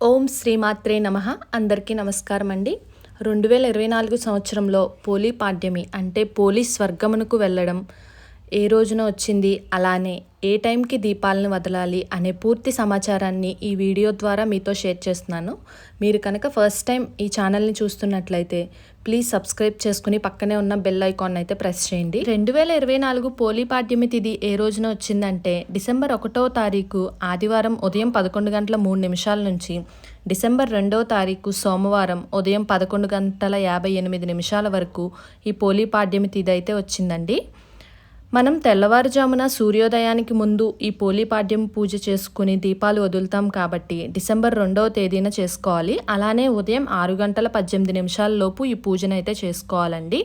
ఓం శ్రీమాత్రే నమ. అందరికీ నమస్కారం అండి రెండు వేల ఇరవై నాలుగు సంవత్సరంలో పోలీ పాడ్యమి అంటే పోలీ స్వర్గమునకు వెళ్ళడం ఏ రోజున వచ్చింది? అలానే ఏ టైంకి దీపాలను వదలాలి అనే పూర్తి సమాచారాన్ని ఈ వీడియో ద్వారా మీతో షేర్ చేస్తున్నాను. మీరు కనుక ఫస్ట్ టైం ఈ ఛానల్ని చూస్తున్నట్లయితే ప్లీజ్ సబ్స్క్రైబ్ చేసుకుని పక్కనే ఉన్న బెల్ ఐకాన్ అయితే ప్రెస్ చేయండి. రెండు వేల ఇరవై నాలుగు పోలీ పాడ్యమి తిది ఏ రోజున వచ్చిందంటే డిసెంబర్ ఒకటో తారీఖు ఆదివారం ఉదయం పదకొండు గంటల మూడు నిమిషాల నుంచి డిసెంబర్ రెండవ తారీఖు సోమవారం ఉదయం పదకొండు గంటల యాభై ఎనిమిది నిమిషాల వరకు ఈ పోలీ పాడ్యమి తిది అయితే వచ్చిందండి. మనం తెల్లవారుజామున సూర్యోదయానికి ముందు ఈ పోలీపాడ్యం పూజ చేసుకుని దీపాలు వదులుతాం కాబట్టి డిసెంబర్ రెండవ తేదీన చేసుకోవాలి. అలానే ఉదయం ఆరు గంటల పద్దెనిమిది నిమిషాల లోపు ఈ పూజనైతే చేసుకోవాలండి.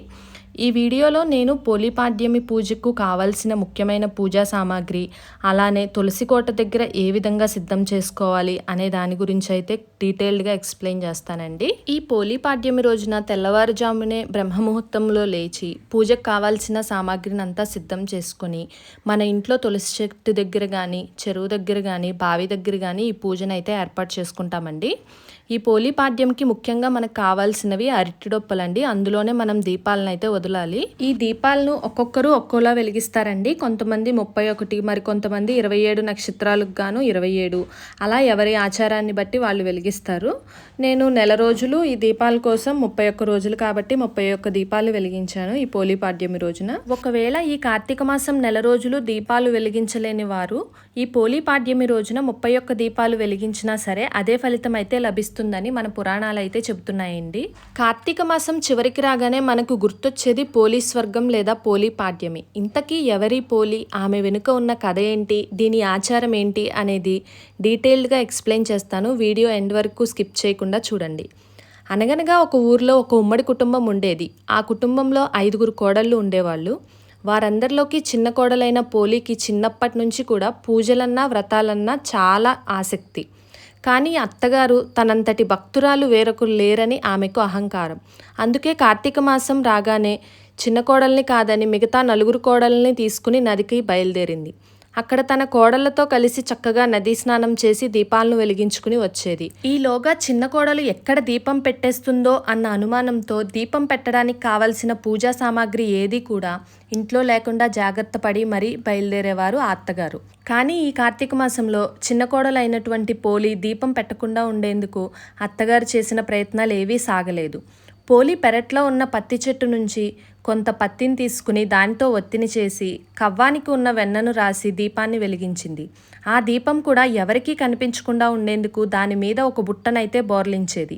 ఈ వీడియోలో నేను పోలీపాడ్యమి పూజకు కావాల్సిన ముఖ్యమైన పూజా సామాగ్రి అలానే తులసి కోట దగ్గర ఏ విధంగా సిద్ధం చేసుకోవాలి అనే దాని గురించి అయితే డీటెయిల్డ్గా ఎక్స్ప్లెయిన్ చేస్తానండి. ఈ పోలీపాడ్యమి రోజున తెల్లవారుజామునే బ్రహ్మముహూర్తంలో లేచి పూజకు కావాల్సిన సామాగ్రిని అంతా సిద్ధం చేసుకొని మన ఇంట్లో తులసి చెట్టు దగ్గర కానీ చెరువు దగ్గర కానీ బావి దగ్గర కానీ ఈ పూజను అయితే ఏర్పాటు చేసుకుంటామండి. ఈ పోలీపాడ్యంకి ముఖ్యంగా మనకు కావాల్సినవి అరటిడొప్పలండి అందులోనే మనం దీపాలను అయితే వదలాలి. ఈ దీపాలను ఒక్కొక్కరు ఒక్కోలా వెలిగిస్తారండి. కొంతమంది ముప్పై ఒకటి మరి కొంతమంది ఇరవై ఏడు నక్షత్రాలకు గాను ఇరవై ఏడు. అలా ఎవరి ఆచారాన్ని బట్టి వాళ్ళు వెలిగిస్తారు. నేను నెల రోజులు ఈ దీపాల కోసం ముప్పై ఒక్క రోజులు కాబట్టి ముప్పై ఒక్క దీపాలు వెలిగించాను ఈ పోలీపాడ్యమి రోజున. ఒకవేళ ఈ కార్తీక మాసం నెల రోజులు దీపాలు వెలిగించలేని వారు ఈ పోలీపాడ్యమి రోజున ముప్పై ఒక్క దీపాలు వెలిగించినా సరే అదే ఫలితం అయితే లభిస్తుంది. వస్తుందని మన పురాణాలు అయితే చెబుతున్నాయండి. కార్తీక మాసం చివరికి రాగానే మనకు గుర్తొచ్చేది పోలీ స్వర్గం లేదా పోలీ పాడ్యమి. ఇంతకీ ఎవరి పోలి? ఆమె వెనుక ఉన్న కథ ఏంటి? దీని ఆచారం ఏంటి? అనేది డీటెయిల్డ్గా ఎక్స్ప్లెయిన్ చేస్తాను. వీడియో ఎండ్ వరకు స్కిప్ చేయకుండా చూడండి. అనగనగా ఒక ఊర్లో ఒక ఉమ్మడి కుటుంబం ఉండేది. ఆ కుటుంబంలో ఐదుగురు కోడళ్ళు ఉండేవాళ్ళు. వారందరిలోకి చిన్న కోడలైన పోలీకి చిన్నప్పటి నుంచి కూడా పూజలన్నా వ్రతాలన్నా చాలా ఆసక్తి. కానీ అత్తగారు తనంతటి భక్తురాలు వేరొకరు లేరని ఆమెకు అహంకారం. అందుకే కార్తీక మాసం రాగానే చిన్న కోడల్ని కాదని మిగతా నలుగురు కోడల్ని తీసుకుని నదికి బయలుదేరింది. అక్కడ తన కోడళ్ళతో కలిసి చక్కగా నదీ స్నానం చేసి దీపాలను వెలిగించుకుని వచ్చేది. ఈలోగా చిన్న కోడలు ఎక్కడ దీపం పెట్టేస్తుందో అన్న అనుమానంతో దీపం పెట్టడానికి కావలసిన పూజా సామాగ్రి ఏది కూడా ఇంట్లో లేకుండా జాగ్రత్త పడి మరీ బయలుదేరేవారు ఆ అత్తగారు. కానీ ఈ కార్తీక మాసంలో చిన్న కోడలైనటువంటి పోలి దీపం పెట్టకుండా ఉండేందుకు అత్తగారు చేసిన ప్రయత్నాలు ఏవీ సాగలేదు. పోలి పెరట్లో ఉన్న పత్తి చెట్టు నుంచి కొంత పత్తిని తీసుకుని దానితో ఒత్తిని చేసి కవ్వానికి ఉన్న వెన్నను రాసి దీపాన్ని వెలిగించింది. ఆ దీపం కూడా ఎవరికీ కనిపించకుండా ఉండేందుకు దాని మీద ఒక బుట్టనైతే బోర్లించేది.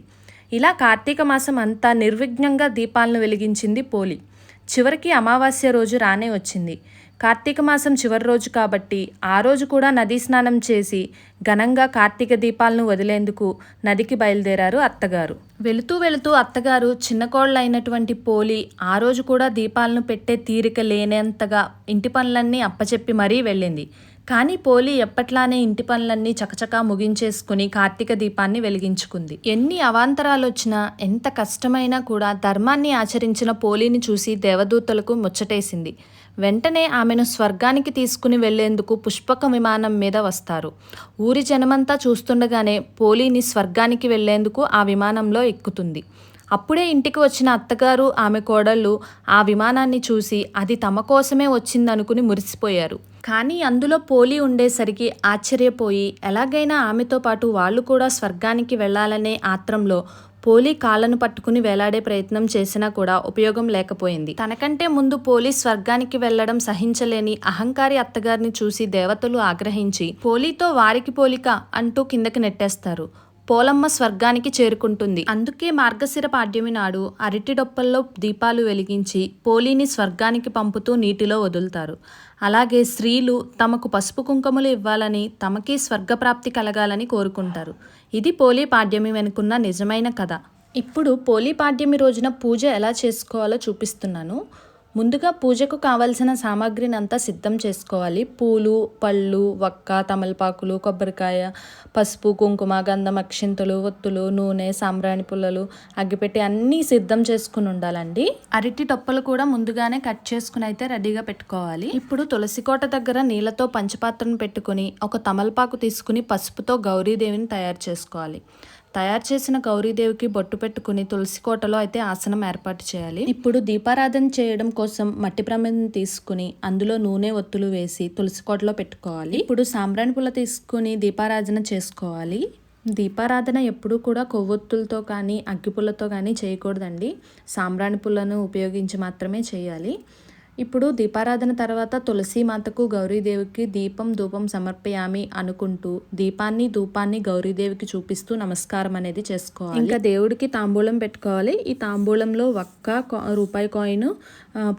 ఇలా కార్తీక మాసం అంతా నిర్విఘ్నంగా దీపాలను వెలిగించింది పోలి. చివరికి అమావాస్య రోజు రానే వచ్చింది. కార్తీక మాసం చివరి రోజు కాబట్టి ఆ రోజు కూడా నదీ స్నానం చేసి ఘనంగా కార్తీక దీపాలను వదిలేందుకు నదికి బయలుదేరారు అత్తగారు. వెళుతూ వెళుతూ అత్తగారు చిన్న కోళ్ళైనటువంటి పోలి ఆ రోజు కూడా దీపాలను పెట్టే తీరిక లేనంతగా ఇంటి పనులన్నీ అప్పచెప్పి మరీ వెళ్ళింది. కానీ పోలి ఎప్పట్లానే ఇంటి పనులన్నీ చకచకా ముగించేసుకుని కార్తీక దీపాన్ని వెలిగించుకుంది. ఎన్ని అవాంతరాలు వచ్చినా ఎంత కష్టమైనా కూడా ధర్మాన్ని ఆచరించిన పోలిని చూసి దేవదూతలకు ముచ్చటేసింది. వెంటనే ఆమెను స్వర్గానికి తీసుకుని వెళ్ళేందుకు పుష్పక విమానం మీద వస్తారు. ఊరి జనమంతా చూస్తుండగానే పోలీని స్వర్గానికి వెళ్ళేందుకు ఆ విమానంలో ఎక్కుతుంది. అప్పుడే ఇంటికి వచ్చిన అత్తగారు ఆమె కోడళ్ళు ఆ విమానాన్ని చూసి అది తమ కోసమే వచ్చిందనుకుని మురిసిపోయారు. కానీ అందులో పోలి ఉండేసరికి ఆశ్చర్యపోయి ఎలాగైనా ఆమెతో పాటు వాళ్ళు కూడా స్వర్గానికి వెళ్ళాలనే ఆత్రంలో పోలీ కాళ్ళను పట్టుకుని వేలాడే ప్రయత్నం చేసినా కూడా ఉపయోగం లేకపోయింది. తనకంటే ముందు పోలీస్ స్వర్గానికి వెళ్ళడం సహించలేని అహంకారి అత్తగారిని చూసి దేవతలు ఆగ్రహించి పోలీతో వారికి పోలిక అంటూ కిందకి నెట్టేస్తారు. పోలమ్మ స్వర్గానికి చేరుకుంటుంది. అందుకే మార్గశిర పాడ్యమి నాడు అరటి డొప్పల్లో దీపాలు వెలిగించి పోలీని స్వర్గానికి పంపుతూ నీటిలో వదులుతారు. అలాగే స్త్రీలు తమకు పసుపు కుంకుమలు ఇవ్వాలని తమకే స్వర్గప్రాప్తి కలగాలని కోరుకుంటారు. ఇది పోలీ పాడ్యమి వెనుకున్న నిజమైన కథ. ఇప్పుడు పోలీ పాడ్యమి రోజున పూజ ఎలా చేసుకోవాలో చూపిస్తున్నాను. ముందుగా పూజకు కావలసిన సామాగ్రిని అంతా సిద్ధం చేసుకోవాలి. పూలు పళ్ళు వక్క తమలపాకులు కొబ్బరికాయ పసుపు కుంకుమ గంధం అక్షింతలు ఒత్తులు నూనె సాంబ్రాణి పుల్లలు అగ్గిపెట్టి అన్నీ సిద్ధం చేసుకుని ఉండాలండి. అరటి టొప్పలు కూడా ముందుగానే కట్ చేసుకుని అయితే రెడీగా పెట్టుకోవాలి. ఇప్పుడు తులసి కోట దగ్గర నీళ్ళతో పంచపాత్రను పెట్టుకుని ఒక తమలపాకు తీసుకుని పసుపుతో గౌరీదేవిని తయారు చేసుకోవాలి. తయారు చేసిన గౌరీదేవికి బొట్టు పెట్టుకుని తులసి కోటలో అయితే ఆసనం ఏర్పాటు చేయాలి. ఇప్పుడు దీపారాధన చేయడం కోసం మట్టి ప్రమిదని తీసుకుని అందులో నూనె ఒత్తులు వేసి తులసి కోటలో పెట్టుకోవాలి. ఇప్పుడు సాంబ్రాణి పుల్ల తీసుకుని దీపారాధన చేసుకోవాలి. దీపారాధన ఎప్పుడూ కూడా కొవ్వొత్తులతో కానీ అగ్గిపుల్లతో కానీ చేయకూడదండి. సాంబ్రాణి పుల్లను ఉపయోగించి మాత్రమే చేయాలి. ఇప్పుడు దీపారాధన తర్వాత తులసీమాతకు గౌరీదేవికి దీపం ధూపం సమర్పయామి అనుకుంటూ దీపాన్ని ధూపాన్ని గౌరీదేవికి చూపిస్తూ నమస్కారం అనేది చేసుకోవాలి. ఇంకా దేవుడికి తాంబూలం పెట్టుకోవాలి. ఈ తాంబూలంలో ఒక్క రూపాయి కాయిన్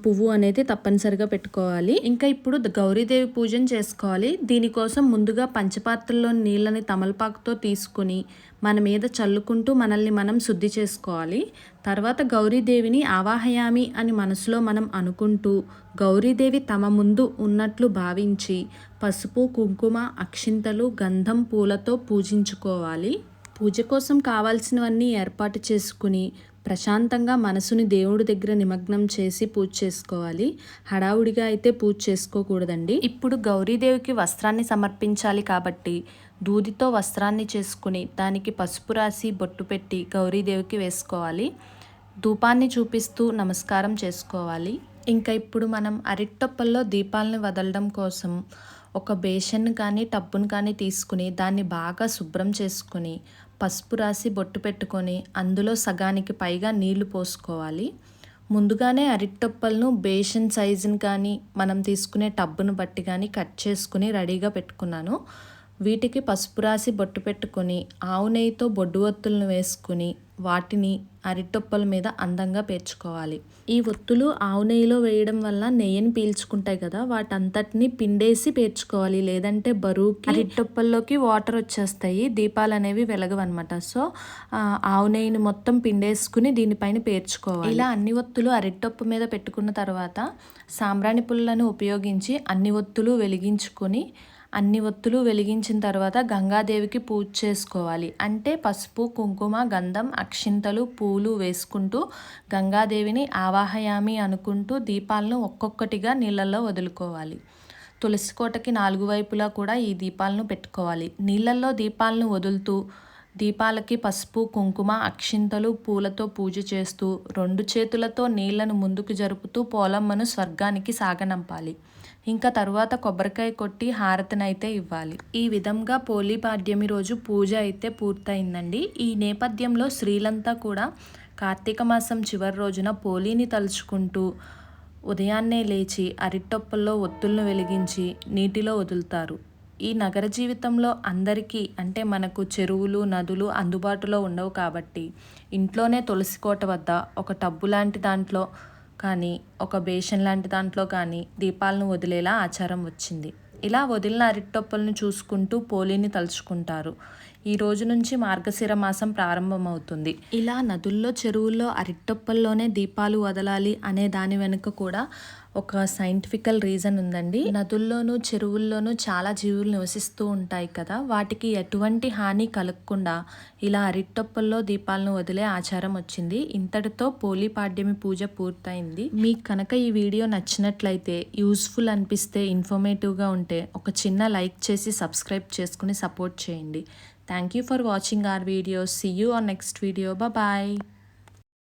పువ్వు అనేది తప్పనిసరిగా పెట్టుకోవాలి. ఇంకా ఇప్పుడు గౌరీదేవి పూజను చేసుకోవాలి. దీనికోసం ముందుగా పంచపాత్రలో నీళ్ళని తమలపాకుతో తీసుకుని మన మీద చల్లుకుంటూ మనల్ని మనం శుద్ధి చేసుకోవాలి. తర్వాత గౌరీదేవిని ఆవాహయామి అని మనసులో మనం అనుకుంటూ గౌరీదేవి తమ ముందు ఉన్నట్లు భావించి పసుపు కుంకుమ అక్షింతలు గంధం పూలతో పూజించుకోవాలి. పూజ కోసం కావాల్సినవన్నీ ఏర్పాటు చేసుకుని ప్రశాంతంగా మనసుని దేవుడి దగ్గర నిమగ్నం చేసి పూజ చేసుకోవాలి. హడావుడిగా అయితే పూజ చేసుకోకూడదండి. ఇప్పుడు గౌరీదేవికి వస్త్రాన్ని సమర్పించాలి కాబట్టి దూదితో వస్త్రాన్ని చేసుకుని దానికి పసుపు రాసి బొట్టు పెట్టి గౌరీదేవికి వేసుకోవాలి. ధూపాన్ని చూపిస్తూ నమస్కారం చేసుకోవాలి. ఇంకా ఇప్పుడు మనం అరిట్టొప్పల్లో దీపాలను వదలడం కోసం ఒక బేషన్ కానీ టబ్బును కానీ తీసుకుని దాన్ని బాగా శుభ్రం చేసుకుని పసుపు రాసి బొట్టు పెట్టుకొని అందులో సగానికి పైగా నీళ్ళు పోసుకోవాలి. ముందుగానే అరిట్టొప్పలను బేషన్ సైజుని కానీ మనం తీసుకునే టబ్బును బట్టి కానీ కట్ చేసుకుని రెడీగా పెట్టుకున్నాను. వీటికి పసుపు రాసి బొట్టు పెట్టుకొని ఆవు నెయ్యితో బొడ్డు ఒత్తులను వేసుకుని వాటిని అరిటొప్పల మీద అందంగా పేర్చుకోవాలి. ఈ ఒత్తులు ఆవు నెయ్యిలో వేయడం వల్ల నెయ్యిని పీల్చుకుంటాయి కదా వాటంతటిని పిండేసి పేర్చుకోవాలి. లేదంటే బరువుకి అరిటొప్పల్లోకి వాటర్ వచ్చేస్తాయి దీపాలు అనేవి వెలగవన్నమాట. సో ఆవు నెయ్యిని మొత్తం పిండేసుకుని దీనిపైన పేర్చుకోవాలి. ఇలా అన్ని ఒత్తులు అరిటొప్ప మీద పెట్టుకున్న తర్వాత సాంబ్రాణి పుల్లను ఉపయోగించి అన్ని ఒత్తులు వెలిగించుకొని అన్ని ఒత్తులు వెలిగించిన తర్వాత గంగాదేవికి పూజ చేసుకోవాలి. అంటే పసుపు కుంకుమ గంధం అక్షింతలు పూలు వేసుకుంటూ గంగాదేవిని ఆవాహయామి అనుకుంటూ దీపాలను ఒక్కొక్కటిగా నీళ్ళల్లో వదులుకోవాలి. తులసి కోటకి నాలుగు వైపులా కూడా ఈ దీపాలను పెట్టుకోవాలి. నీళ్ళల్లో దీపాలను వదులుతూ దీపాలకి పసుపు కుంకుమ అక్షింతలు పూలతో పూజ చేస్తూ రెండు చేతులతో నీళ్ళను ముందుకు జరుపుతూ పోలమ్మను స్వర్గానికి సాగనంపాలి. ఇంకా తరువాత కొబ్బరికాయ కొట్టి హారతినైతే ఇవ్వాలి. ఈ విధంగా పోలీ పాడ్యమి రోజు పూజ అయితే పూర్తయిందండి. ఈ నేపథ్యంలో స్త్రీలంతా కూడా కార్తీక మాసం చివరి రోజున పోలీని తలుచుకుంటూ ఉదయాన్నే లేచి అరిటొప్పల్లో ఒత్తులను వెలిగించి నీటిలో వదులుతారు. ఈ నగర జీవితంలో అందరికీ అంటే మనకు చెరువులు నదులు అందుబాటులో ఉండవు కాబట్టి ఇంట్లోనే తులసి కోట వద్ద ఒక టబ్బు లాంటి దాంట్లో కానీ ఒక బేషన్ లాంటి దాంట్లో కానీ దీపాలను వదిలేలా ఆచారం వచ్చింది. ఇలా వదిలిన అరిటొప్పలను చూసుకుంటూ పోలిని తలుచుకుంటారు. ఈ రోజు నుంచి మార్గశిర మాసం ప్రారంభమవుతుంది. ఇలా నదుల్లో చెరువుల్లో అరిటొప్పల్లోనే దీపాలు వదలాలి అనే దాని వెనుక కూడా ఒక సైంటిఫికల్ రీజన్ ఉందండి. నదుల్లోనూ చెరువుల్లోనూ చాలా జీవులు నివసిస్తూ ఉంటాయి కదా. వాటికి ఎటువంటి హాని కలగకుండా ఇలా అరిట్టొప్పల్లో దీపాలను వదిలే ఆచారం వచ్చింది. ఇంతటితో పోలీ పాడ్యమి పూజ పూర్తయింది. మీకు కనుక ఈ వీడియో నచ్చినట్లయితే యూస్ఫుల్ అనిపిస్తే ఇన్ఫర్మేటివ్గా ఉంటే ఒక చిన్న లైక్ చేసి సబ్స్క్రైబ్ చేసుకుని సపోర్ట్ చేయండి. Thank you for watching our video. See you on next video. Bye-bye.